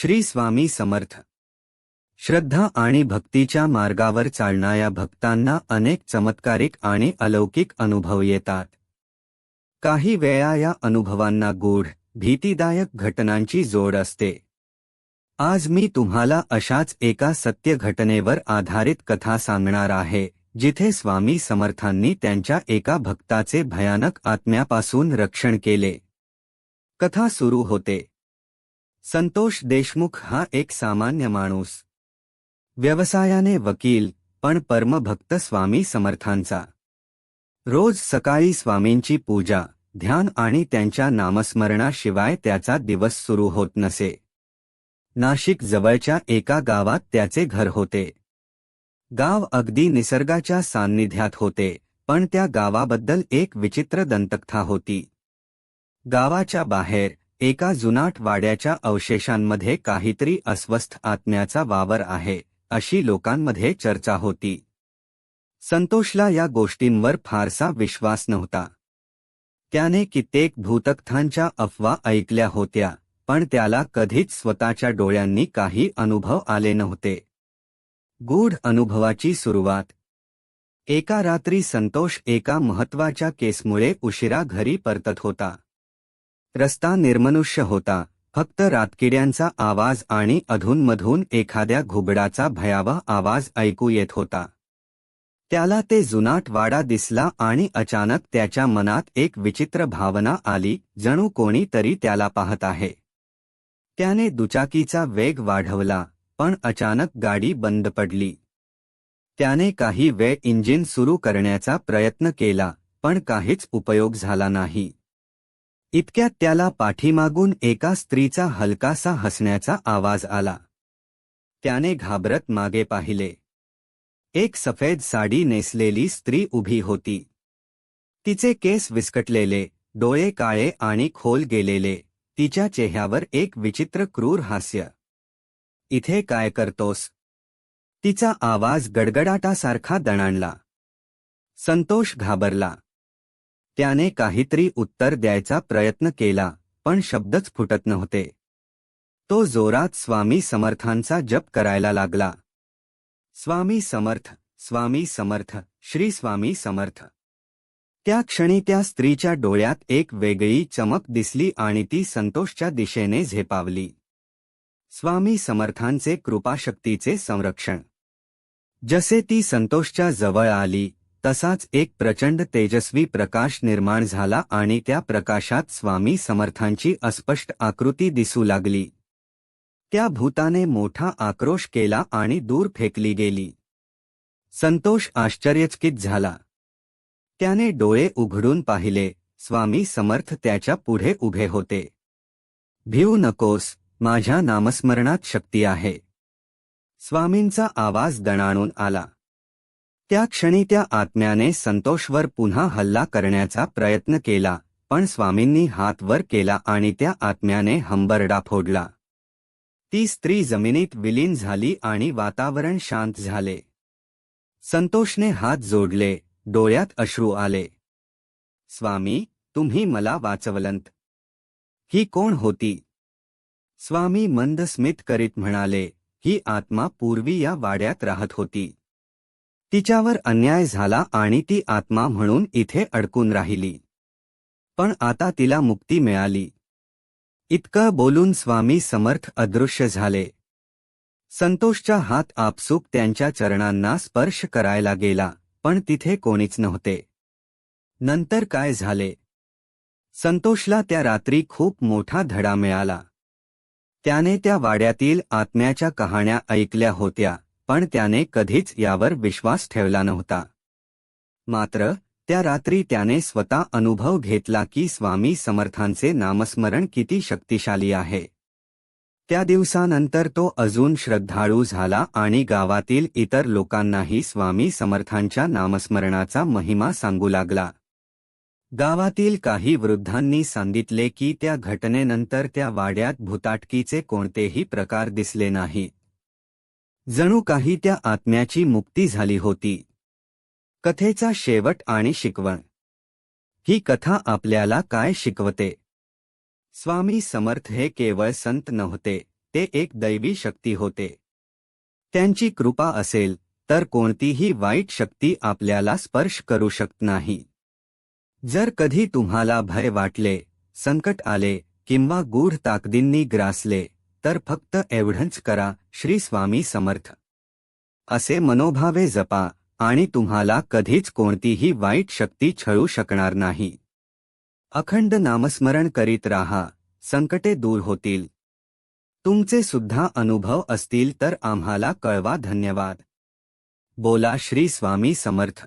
श्री स्वामी समर्थ. श्रद्धा आणि भक्तीच्या मार्गावर चालणाऱ्या भक्तांना अनेक चमत्कारिक आणि अलौकिक अनुभव येतात. काही वेळा या अनुभवांना गूढ भीतीदायक घटनांची जोड असते. आज मी तुम्हाला अशाच एका सत्य घटनेवर आधारित कथा सांगणार आहे जिथे स्वामी समर्थांनी त्यांच्या एका भक्ताचे भयानक आत्म्यापासून रक्षण केले. कथा सुरू होते. संतोष देशमुख हा एक सामान्य माणूस. व्यवसायाने वकील पण परमभक्त स्वामी समर्थांचा. रोज सकाळी स्वामींची पूजा ध्यान आणि त्यांच्या नामस्मरणाशिवाय त्याचा दिवस सुरू होत नसे. नाशिक जवळच्या एका गावात त्याचे घर होते. गाव अगदी निसर्गाच्या सान्निध्यात होते पण त्या गावाबद्दल एक विचित्र दंतकथा होती. गावाच्या बाहेर एका जुनाट वाड्याच्या अवशेषांमध्ये काहीतरी अस्वस्थ आत्म्याचा वावर आहे अशी लोकांमध्ये चर्चा होती. संतोषला या गोष्टींवर फारसा विश्वास नव्हता. त्याने कित्येक भूतकथांच्या अफवा ऐकल्या होत्या पण त्याला कधीच स्वतःच्या डोळ्यांनी काही अनुभव आले नव्हते. गूढ अनुभवाची सुरुवात. एका रात्री संतोष एका महत्त्वाच्या केसमुळे उशिरा घरी परतत होता. रस्ता निर्मनुष्य होता. फक्त रातकिड्यांचा आवाज आणि अधूनमधून एखाद्या घुबडाचा भयावह आवाज ऐकू येत होता. त्याला ते जुनाट वाडा दिसला आणि अचानक त्याच्या मनात एक विचित्र भावना आली जणू कोणी तरी त्याला पाहत आहे. त्याने दुचाकीचा वेग वाढवला पण अचानक गाडी बंद पडली. त्याने काही वेळ इंजिन सुरू करण्याचा प्रयत्न केला पण काहीच उपयोग झाला नाही. इतक्यात त्याला पाठीमागून एका स्त्रीचा हलकासा हसण्याचा आवाज आला. त्याने घाबरत मागे पाहिले. एक सफेद साडी नेसलेली स्त्री उभी होती. तिचे केस विस्कटलेले डोळे काळे आणि खोल गेलेले तिच्या चेहऱ्यावर एक विचित्र क्रूर हास्य. इथे काय करतोस? तिचा आवाज गडगडाटासारखा दणाणला. संतोष घाबरला. त्याने काहीतरी उत्तर द्यायचा प्रयत्न केला पण शब्दच फुटत नव्हते. तो जोरात स्वामी समर्थांचा जप करायला लागला. स्वामी समर्थ स्वामी समर्थ श्री स्वामी समर्थ. त्या क्षणी त्या स्त्रीच्या डोळ्यात एक वेगळी चमक दिसली आणि ती संतोषच्या दिशेने झेपावली. स्वामी समर्थांचे कृपाशक्तीचे संरक्षण. जसे ती संतोषच्या जवळ आली तसाच एक प्रचंड तेजस्वी प्रकाश निर्माण झाला आणि त्या प्रकाशात स्वामी समर्थांची अस्पष्ट आकृती दिसू लागली. त्या भूताने मोठा आक्रोश केला आणि दूर फेकली गेली. संतोष आश्चर्यचकित झाला. त्याने डोळे उघडून पाहिले. स्वामी समर्थ त्याच्या पुढे उभे होते. भिऊ नकोस. माझ्या नामस्मरणात शक्ती आहे. स्वामींचा आवाज दणाणून आला. त्या क्षणी त्या आत्म्याने संतोषवर पुन्हा हल्ला करण्याचा प्रयत्न केला पण स्वामींनी हात वर केला आणि त्या आत्म्याने हंबरडा फोडला. ती स्त्री जमिनीत विलीन झाली आणि वातावरण शांत झाले. संतोषने हात जोडले डोळ्यात अश्रू आले. स्वामी तुम्ही मला वाचवलंत. ही कोण होती? स्वामी मंद स्मित करीत म्हणाले ही आत्मा पूर्वी या वाड्यात राहत होती. तिच्यावर अन्याय झाला आणि ती आत्मा म्हणून इथे अडकून राहिली. पण आता तिला मुक्ती मिळाली. इतकं बोलून स्वामी समर्थ अदृश्य झाले. संतोषचा हात आपसूक त्यांच्या चरणांना स्पर्श करायला गेला पण तिथे कोणीच नव्हते. नंतर काय झाले? संतोषला त्या रात्री खूप मोठा धडा मिळाला. त्याने त्या वाड्यातील आत्म्याच्या कहाण्या ऐकल्या होत्या. पण त्याने कधीच यावर विश्वास ठेवला नव्हता. मात्र त्या रात्री त्याने स्वतः अनुभव घेतला की स्वामी समर्थांचे नामस्मरण किती शक्तिशाली आहे. त्या दिवसानंतर तो अजून श्रद्धाळू झाला आणि गावातील इतर लोकांनाही स्वामी समर्थांच्या नामस्मरणाचा महिमा सांगू लागला. गावातील काही वृद्धांनी सांगितले की त्या घटनेनंतर त्या वाड्यात भूताटकीचे कोणतेही प्रकार दिसले नाहीत जणू काही त्या आत्म्याची मुक्ती झाली होती. कथेचा शेवट आणि शिकवण. ही कथा आपल्याला काय शिकवते? स्वामी समर्थ हे केवळ संत नव्हते ते एक दैवी शक्ती होते. त्यांची कृपा असेल तर कोणतीही वाईट शक्ती आपल्याला स्पर्श करू शकत नाही. जर कधी तुम्हाला भय वाटले संकट आले किंवा गूढ ताकदींनी ग्रासले तर फक्त एवढंच करा श्री स्वामी समर्थ. असे मनोभावे जपा आणि तुम्हाला कधीच कोणतीही वाईट शक्ती छळू शकणार नाही. अखंड नामस्मरण करीत राहा संकटे दूर होतील. तुमचे सुद्धा अनुभव असतील तर आम्हाला कळवा धन्यवाद. बोला श्री स्वामी समर्थ.